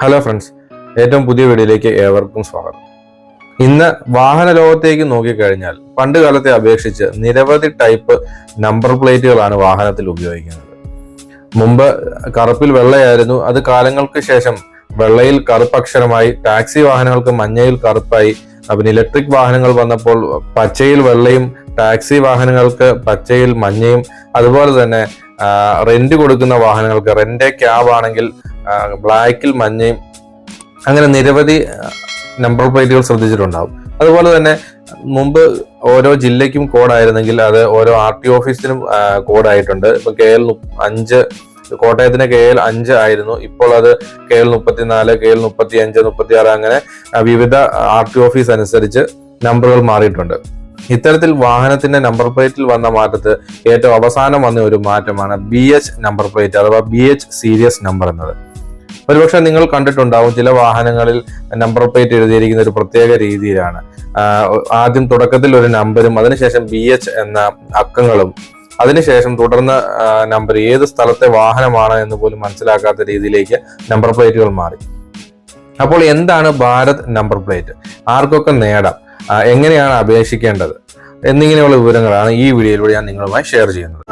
Hello friends ഏറ്റവും പുതിയ വീഡിയോയിലേക്ക് ഏവർക്കും സ്വാഗതം. ഇന്ന് വാഹന ലോകത്തേക്ക് നോക്കിക്കഴിഞ്ഞാൽ പണ്ട് കാലത്തെ അപേക്ഷിച്ച് നിരവധി ടൈപ്പ് നമ്പർ പ്ലേറ്റുകളാണ് വാഹനത്തിൽ ഉപയോഗിക്കുന്നത്. മുമ്പ് കറുപ്പിൽ വെള്ളയായിരുന്നു അത് കാലങ്ങൾക്ക് ശേഷം വെള്ളയിൽ കറുപ്പ് അക്ഷരമായി ടാക്സി വാഹനങ്ങൾക്ക് മഞ്ഞയിൽ കറുപ്പായി പിന്നെ ഇലക്ട്രിക് വാഹനങ്ങൾ വന്നപ്പോൾ പച്ചയിൽ വെള്ളയും ടാക്സി വാഹനങ്ങൾക്ക് പച്ചയിൽ മഞ്ഞയും അതുപോലെ തന്നെ റെന്റ് കൊടുക്കുന്ന വാഹനങ്ങൾക്ക് റെന്റ് ക്യാബ് ആണെങ്കിൽ ബ്ലാക്കിൽ മഞ്ഞയും അങ്ങനെ നിരവധി നമ്പർ പ്ലേറ്റുകൾ ശ്രദ്ധിച്ചിട്ടുണ്ടാവും. അതുപോലെ തന്നെ മുമ്പ് ഓരോ ജില്ലയ്ക്കും കോഡായിരുന്നെങ്കിൽ അത് ഓരോ ആർ ടി ഓഫീസിനും കോഡായിട്ടുണ്ട്. ഇപ്പൊ കെ എൽ അഞ്ച് കോട്ടയത്തിന് കെ എൽ അഞ്ച് ആയിരുന്നു. ഇപ്പോൾ അത് കെ എൽ മുപ്പത്തിനാല് കെ എൽ മുപ്പത്തി അഞ്ച് മുപ്പത്തി ആറ് അങ്ങനെ വിവിധ ആർ ടി ഓഫീസ് അനുസരിച്ച് നമ്പറുകൾ മാറിയിട്ടുണ്ട്. ഇത്തരത്തിൽ വാഹനത്തിന്റെ നമ്പർ പ്ലേറ്റിൽ വന്ന മാറ്റത്ത് ഏറ്റവും അവസാനം വന്ന ഒരു മാറ്റമാണ് ബി എച്ച് നമ്പർ പ്ലേറ്റ് അഥവാ ബി എച്ച് സീരിയസ് നമ്പർ എന്നത്. ഒരുപക്ഷെ നിങ്ങൾ കണ്ടിട്ടുണ്ടാവും ചില വാഹനങ്ങളിൽ നമ്പർ പ്ലേറ്റ് എഴുതിയിരിക്കുന്ന ഒരു പ്രത്യേക രീതിയിലാണ്. ആദ്യം തുടക്കത്തിൽ ഒരു നമ്പരും അതിനുശേഷം ബി എച്ച് എന്ന അക്കങ്ങളും അതിനുശേഷം തുടർന്ന് നമ്പർ ഏത് സ്ഥലത്തെ വാഹനമാണ് എന്ന് പോലും മനസ്സിലാക്കാത്ത രീതിയിലേക്ക് നമ്പർ പ്ലേറ്റുകൾ മാറി. അപ്പോൾ എന്താണ് ഭാരത് നമ്പർ പ്ലേറ്റ് ആർക്കൊക്കെ നേടാം? എങ്ങനെയാണ് അപേക്ഷിക്കേണ്ടത്? എന്നിങ്ങനെയുള്ള വിവരങ്ങളാണ് ഈ വീഡിയോയിലൂടെ ഞാൻ നിങ്ങളുമായി ഷെയർ ചെയ്യുന്നത്.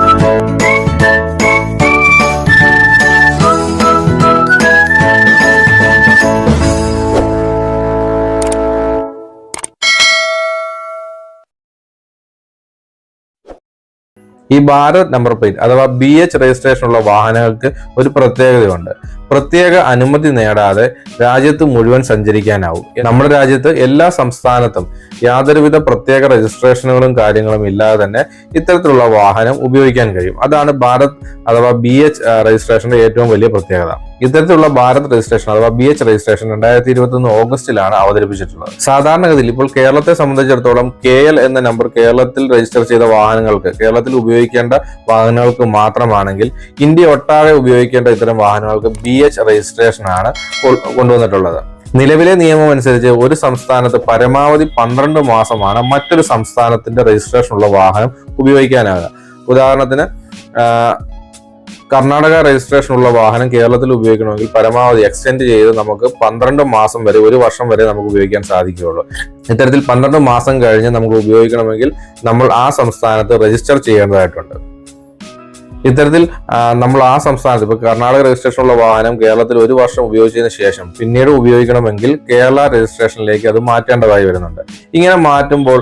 ഈ ഭാരത് നമ്പർ പ്ലേറ്റ് അഥവാ ബി എച്ച് രജിസ്ട്രേഷൻ ഉള്ള വാഹനങ്ങൾക്ക് ഒരു പ്രത്യേകതയുണ്ട്. പ്രത്യേക അനുമതി നേടാതെ രാജ്യത്ത് മുഴുവൻ സഞ്ചരിക്കാനാവും. നമ്മുടെ രാജ്യത്ത് എല്ലാ സംസ്ഥാനത്തും യാതൊരുവിധ പ്രത്യേക രജിസ്ട്രേഷനുകളും കാര്യങ്ങളും ഇല്ലാതെ തന്നെ ഇത്തരത്തിലുള്ള വാഹനം ഉപയോഗിക്കാൻ കഴിയും. അതാണ് ഭാരത് അഥവാ ബി എച്ച് രജിസ്ട്രേഷന്റെ ഏറ്റവും വലിയ പ്രത്യേകത. ഇത്തരത്തിലുള്ള ഭാരത് രജിസ്ട്രേഷൻ അഥവാ ബി എച്ച് രജിസ്ട്രേഷൻ രണ്ടായിരത്തി ഇരുപത്തി ഒന്ന് ഓഗസ്റ്റിലാണ് അവതരിപ്പിച്ചിട്ടുള്ളത്. സാധാരണഗതിയിൽ ഇപ്പോൾ കേരളത്തെ സംബന്ധിച്ചിടത്തോളം കെ എൽ എന്ന നമ്പർ കേരളത്തിൽ രജിസ്റ്റർ ചെയ്ത വാഹനങ്ങൾക്ക് കേരളത്തിൽ ഉപയോഗിക്കേണ്ട വാഹനങ്ങൾക്ക് മാത്രമാണെങ്കിൽ ഇന്ത്യ ഒട്ടാകെ ഉപയോഗിക്കേണ്ട ഇത്തരം വാഹനങ്ങൾക്ക് ബി എച്ച് രജിസ്ട്രേഷൻ ആണ് കൊണ്ടുവന്നിട്ടുള്ളത്. നിലവിലെ നിയമം അനുസരിച്ച് ഒരു സംസ്ഥാനത്ത് പരമാവധി പന്ത്രണ്ട് മാസമാണ് മറ്റൊരു സംസ്ഥാനത്തിന്റെ രജിസ്ട്രേഷൻ ഉള്ള വാഹനം ഉപയോഗിക്കാനാകുക ഉദാഹരണത്തിന് കർണാടക രജിസ്ട്രേഷൻ ഉള്ള വാഹനം കേരളത്തിൽ ഉപയോഗിക്കണമെങ്കിൽ പരമാവധി എക്സ്റ്റെൻഡ് ചെയ്ത് നമുക്ക് പന്ത്രണ്ട് മാസം വരെ ഒരു വർഷം വരെ നമുക്ക് ഉപയോഗിക്കാൻ സാധിക്കുകയുള്ളൂ. ഇത്തരത്തിൽ പന്ത്രണ്ട് മാസം കഴിഞ്ഞ് നമുക്ക് ഉപയോഗിക്കണമെങ്കിൽ നമ്മൾ ആ സംസ്ഥാനത്ത് രജിസ്റ്റർ ചെയ്യേണ്ടതായിട്ടുണ്ട്. ഇത്തരത്തിൽ നമ്മൾ ആ സംസ്ഥാനത്ത് ഇപ്പൊ കർണാടക രജിസ്ട്രേഷൻ ഉള്ള വാഹനം കേരളത്തിൽ ഒരു വർഷം ഉപയോഗിച്ചതിന് ശേഷം പിന്നീട് ഉപയോഗിക്കണമെങ്കിൽ കേരള രജിസ്ട്രേഷനിലേക്ക് അത് മാറ്റേണ്ടതായി വരുന്നുണ്ട്. ഇങ്ങനെ മാറ്റുമ്പോൾ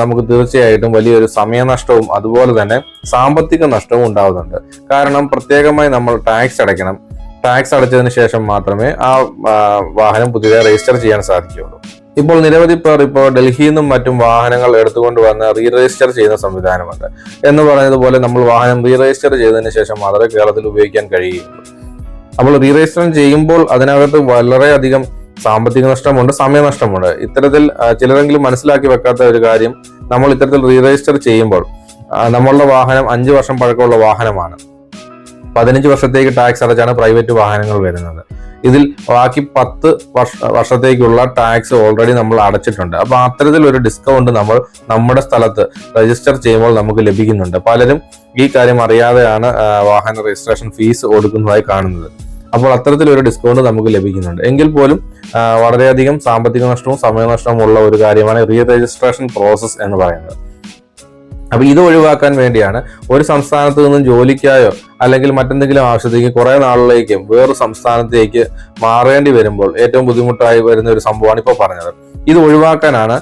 നമുക്ക് തീർച്ചയായിട്ടും വലിയൊരു സമയനഷ്ടവും അതുപോലെ തന്നെ സാമ്പത്തിക നഷ്ടവും ഉണ്ടാകുന്നുണ്ട് കാരണം പ്രത്യേകമായി നമ്മൾ ടാക്സ് അടയ്ക്കണം. ടാക്സ് അടച്ചതിന് ശേഷം മാത്രമേ ആ, വാഹനം പുതിയതായി രജിസ്റ്റർ ചെയ്യാൻ സാധിക്കുകയുള്ളൂ. ഇപ്പോൾ നിരവധി പേർ ഇപ്പോൾ ഡൽഹിയിൽ നിന്നും മറ്റും വാഹനങ്ങൾ എടുത്തുകൊണ്ട് വന്ന് റീ രജിസ്റ്റർ ചെയ്യുന്ന സംവിധാനമുണ്ട്. എന്ന് പറഞ്ഞതുപോലെ നമ്മൾ വാഹനം റീ രജിസ്റ്റർ ചെയ്തതിന് ശേഷം മാത്രമേ കേരളത്തിൽ ഉപയോഗിക്കാൻ കഴിയുകയുള്ളൂ അപ്പോൾ റീ രജിസ്റ്റർ ചെയ്യുമ്പോൾ അതിനകത്ത് വളരെയധികം സാമ്പത്തിക നഷ്ടമുണ്ട് സമയനഷ്ടമുണ്ട് ഇത്തരത്തിൽ ചിലരെങ്കിലും മനസ്സിലാക്കി വെക്കാത്ത ഒരു കാര്യം നമ്മൾ ഇത്തരത്തിൽ റീ രജിസ്റ്റർ ചെയ്യുമ്പോൾ നമ്മളുടെ വാഹനം അഞ്ച് വർഷം പഴക്കമുള്ള വാഹനമാണ്. പതിനഞ്ച് വർഷത്തേക്ക് ടാക്സ് അടച്ചാണ് പ്രൈവറ്റ് വാഹനങ്ങൾ വരുന്നത്. ഇതിൽ ബാക്കി പത്ത് വർഷ വർഷത്തേക്കുള്ള ടാക്സ് ഓൾറെഡി നമ്മൾ അടച്ചിട്ടുണ്ട്. അപ്പൊ അത്തരത്തിൽ ഒരു ഡിസ്കൗണ്ട് നമ്മൾ നമ്മുടെ സ്ഥലത്ത് രജിസ്റ്റർ ചെയ്യുമ്പോൾ നമുക്ക് ലഭിക്കുന്നുണ്ട്. പലരും ഈ കാര്യം അറിയാതെയാണ് വാഹന രജിസ്ട്രേഷൻ ഫീസ് കൊടുക്കുന്നതായി കാണുന്നത്. അപ്പോൾ അത്തരത്തിലൊരു ഡിസ്കൗണ്ട് നമുക്ക് ലഭിക്കുന്നുണ്ട്. എങ്കിൽ പോലും വളരെയധികം സാമ്പത്തിക നഷ്ടവും സമയനഷ്ടവും ഉള്ള ഒരു കാര്യമാണ് റീ രജിസ്ട്രേഷൻ പ്രോസസ്സ് എന്ന് പറയുന്നത്. അപ്പൊ ഇത് ഒഴിവാക്കാൻ വേണ്ടിയാണ് ഒരു സംസ്ഥാനത്ത് നിന്നും ജോലിക്കായോ അല്ലെങ്കിൽ മറ്റെന്തെങ്കിലും ആവശ്യത്തേക്ക് കുറെ നാളിലേക്ക് വേറൊരു സംസ്ഥാനത്തേക്ക് മാറേണ്ടി വരുമ്പോൾ ഏറ്റവും ബുദ്ധിമുട്ടായി വരുന്ന ഒരു സംഭവമാണ് ഇപ്പോൾ പറഞ്ഞത്. ഇത് ഒഴിവാക്കാനാണ്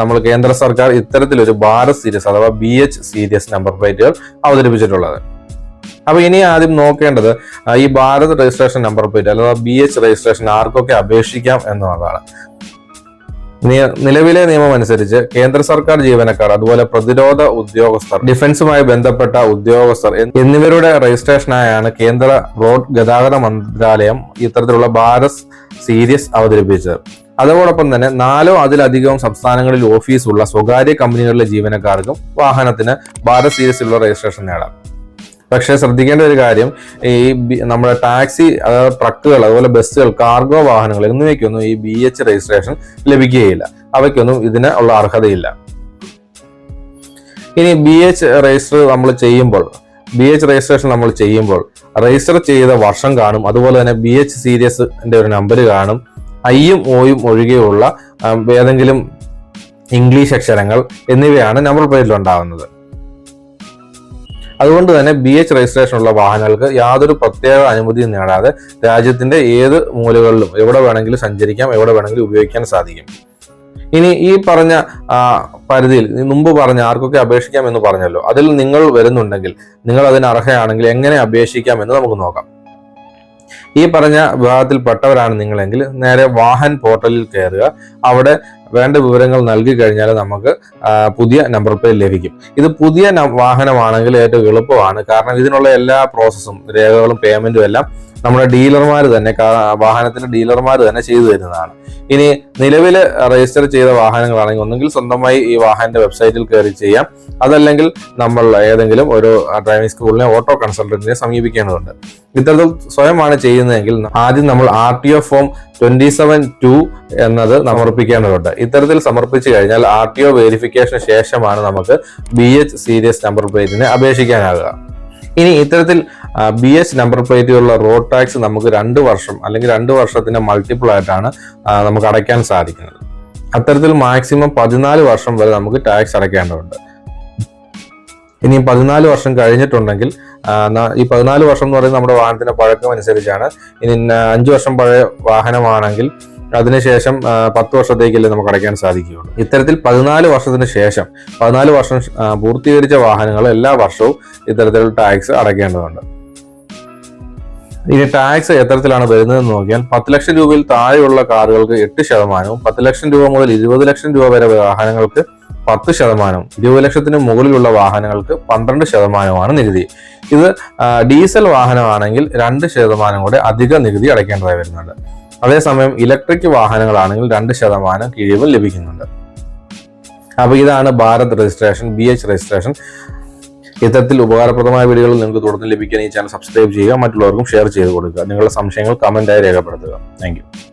നമ്മൾ കേന്ദ്ര സർക്കാർ ഇത്തരത്തിലൊരു ഭാരത് സീരീസ് അഥവാ ബി എച്ച് സീരീസ് നമ്പർ പ്ലേറ്റുകൾ അവതരിപ്പിച്ചിട്ടുള്ളത്. അപ്പൊ ഇനി ആദ്യം നോക്കേണ്ടത് ഈ ഭാരത് രജിസ്ട്രേഷൻ നമ്പർ പ്ലേറ്റ് അഥവാ ബി എച്ച് രജിസ്ട്രേഷൻ ആർക്കൊക്കെ അപേക്ഷിക്കാം എന്നുള്ളതാണ്. നിലവിലെ നിയമം അനുസരിച്ച് കേന്ദ്ര സർക്കാർ ജീവനക്കാർ അതുപോലെ പ്രതിരോധ ഉദ്യോഗസ്ഥർ ഡിഫൻസുമായി ബന്ധപ്പെട്ട ഉദ്യോഗസ്ഥർ എന്നിവരുടെ രജിസ്ട്രേഷനായാണ് കേന്ദ്ര റോഡ് ഗതാഗത മന്ത്രാലയം ഇത്തരത്തിലുള്ള ഭാരത് സീരീസ് അവതരിപ്പിച്ചത്. അതോടൊപ്പം തന്നെ നാലോ അതിലധികവും സംസ്ഥാനങ്ങളിൽ ഓഫീസുള്ള സ്വകാര്യ കമ്പനികളിലെ ജീവനക്കാർക്കും വാഹനത്തിന് ഭാരത് സീരീസിലുള്ള രജിസ്ട്രേഷൻ നേടാം. പക്ഷേ ശ്രദ്ധിക്കേണ്ട ഒരു കാര്യം ഈ നമ്മുടെ ടാക്സി അതായത് ട്രക്കുകൾ അതുപോലെ ബസ്സുകൾ കാർഗോ വാഹനങ്ങൾ എന്നിവയ്ക്കൊന്നും ഈ ബി എച്ച് രജിസ്ട്രേഷൻ ലഭിക്കുകയില്ല. അവയ്ക്കൊന്നും ഇതിന് ഉള്ള അർഹതയില്ല. ഇനി ബി എച്ച് രജിസ്റ്റർ നമ്മൾ ചെയ്യുമ്പോൾ ബി എച്ച് രജിസ്ട്രേഷൻ നമ്മൾ ചെയ്യുമ്പോൾ രജിസ്റ്റർ ചെയ്ത വർഷം കാണും. അതുപോലെ തന്നെ ബി എച്ച് സീരീസിന്റെ ഒരു നമ്പർ കാണും. ഐയും ഓയും ഒഴികെയുള്ള ഏതെങ്കിലും ഇംഗ്ലീഷ് അക്ഷരങ്ങൾ എന്നിവയാണ് നമ്പർ പ്ലേറ്റിൽ ഉണ്ടാവുന്നത് അതുകൊണ്ട് തന്നെ ബി എച്ച് രജിസ്ട്രേഷൻ ഉള്ള വാഹനങ്ങൾക്ക് യാതൊരു പ്രത്യേക അനുമതിയും നേടാതെ രാജ്യത്തിന്റെ ഏത് മൂലകളിലും എവിടെ വേണമെങ്കിലും സഞ്ചരിക്കാം എവിടെ വേണമെങ്കിലും ഉപയോഗിക്കാൻ സാധിക്കും. ഇനി ഈ പറഞ്ഞ പരിധിയിൽ മുമ്പ് പറഞ്ഞ ആർക്കൊക്കെ അപേക്ഷിക്കാം എന്ന് പറഞ്ഞല്ലോ അതിൽ നിങ്ങൾ വരുന്നുണ്ടെങ്കിൽ നിങ്ങൾ അതിന് അർഹയാണെങ്കിൽ എങ്ങനെ അപേക്ഷിക്കാം എന്ന് നമുക്ക് നോക്കാം. ഈ പറഞ്ഞ വിഭാഗത്തിൽപ്പെട്ടവരാണ് നിങ്ങളെങ്കിൽ നേരെ വാഹൻ പോർട്ടലിൽ കയറുക. അവിടെ വേണ്ട വിവരങ്ങൾ നൽകി കഴിഞ്ഞാൽ നമുക്ക് പുതിയ നമ്പർ പ്ലേറ്റ് ലഭിക്കും. ഇത് പുതിയ വാഹനമാണെങ്കിൽ ഏറ്റവും എളുപ്പമാണ്. കാരണം ഇതിനുള്ള എല്ലാ പ്രോസസ്സും രേഖകളും പേയ്മെന്റും എല്ലാം നമ്മുടെ ഡീലർമാർ തന്നെ വാഹനത്തിന്റെ ഡീലർമാർ തന്നെ ചെയ്തു തരുന്നതാണ്. ഇനി നിലവിൽ രജിസ്റ്റർ ചെയ്ത വാഹനങ്ങളാണെങ്കിൽ ഒന്നുകിൽ സ്വന്തമായി ഈ വാഹനത്തിന്റെ വെബ്സൈറ്റിൽ കയറി ചെയ്യാം. അതല്ലെങ്കിൽ നമ്മൾ ഏതെങ്കിലും ഒരു ഡ്രൈവിംഗ് സ്കൂളിനെ ഓട്ടോ കൺസൾട്ടന്റിനെ സമീപിക്കേണ്ടതുണ്ട്. ഇത്തരത്തിൽ സ്വയമാണ് ചെയ്യുന്നതെങ്കിൽ ആദ്യം നമ്മൾ R T O form twenty seven two എന്നത് സമർപ്പിക്കേണ്ടതുണ്ട്. ഇത്തരത്തിൽ സമർപ്പിച്ചു കഴിഞ്ഞാൽ ആർ ടി ഒ വെരിഫിക്കേഷന് ശേഷമാണ് നമുക്ക് ബി എച്ച് സീരിയസ് നമ്പർ പ്ലേറ്റിനെ അപേക്ഷിക്കാനാകുക ഇനി ഇത്തരത്തിൽ ബി എസ് നമ്പർ പ്ലേറ്റിലുള്ള റോഡ് ടാക്സ് നമുക്ക് രണ്ട് വർഷം അല്ലെങ്കിൽ രണ്ട് വർഷത്തിന്റെ മൾട്ടിപ്പിൾ ആയിട്ടാണ് നമുക്ക് അടയ്ക്കാൻ സാധിക്കുന്നത്. അത്തരത്തിൽ മാക്സിമം പതിനാല് വർഷം വരെ നമുക്ക് ടാക്സ് അടയ്ക്കേണ്ടതുണ്ട്. ഇനി പതിനാല് വർഷം കഴിഞ്ഞിട്ടുണ്ടെങ്കിൽ ഈ പതിനാല് വർഷം എന്ന് പറയുന്നത് നമ്മുടെ വാഹനത്തിന്റെ പഴക്കം അനുസരിച്ചാണ്. ഇനി അഞ്ചു വർഷം പഴയ വാഹനമാണെങ്കിൽ അതിനുശേഷം പത്ത് വർഷത്തേക്കല്ലേ നമുക്ക് അടയ്ക്കാൻ സാധിക്കുകയുള്ളൂ. ഇത്തരത്തിൽ പതിനാല് വർഷത്തിന് ശേഷം പതിനാല് വർഷം പൂർത്തീകരിച്ച വാഹനങ്ങൾ എല്ലാ വർഷവും ഇത്തരത്തിലുള്ള ടാക്സ് അടയ്ക്കേണ്ടതുണ്ട്. ഇനി ടാക്സ് എത്തരത്തിലാണ് വരുന്നതെന്ന് നോക്കിയാൽ പത്ത് ലക്ഷം രൂപയിൽ താഴെയുള്ള കാറുകൾക്ക് എട്ട് ശതമാനവും പത്ത് ലക്ഷം രൂപ മുതൽ ഇരുപത് ലക്ഷം രൂപ വരെ വാഹനങ്ങൾക്ക് പത്ത് ശതമാനവും ഇരുപത് ലക്ഷത്തിന് മുകളിലുള്ള വാഹനങ്ങൾക്ക് പന്ത്രണ്ട് ശതമാനവുമാണ് നികുതി. ഇത് ഡീസൽ വാഹനമാണെങ്കിൽ രണ്ട് ശതമാനം കൂടെ അധിക നികുതി അടയ്ക്കേണ്ടതായി വരുന്നുണ്ട്. അതേസമയം ഇലക്ട്രിക് വാഹനങ്ങളാണെങ്കിൽ രണ്ട് ശതമാനം കിഴിവ് ലഭിക്കുന്നുണ്ട്. അപ്പോൾ ഇതാണ് Bharat registration B H registration. ഇത്തരത്തിൽ ഉപകാരപ്രദമായ വീഡിയോകൾ നിങ്ങൾക്ക് തുടർന്ന് ലഭിക്കാൻ ഈ ചാനൽ സബ്സ്ക്രൈബ് ചെയ്യുക മറ്റുള്ളവർക്കും ഷെയർ ചെയ്ത് കൊടുക്കുക. നിങ്ങളുടെ സംശയങ്ങൾ കമന്റായി രേഖപ്പെടുത്തുക. താങ്ക്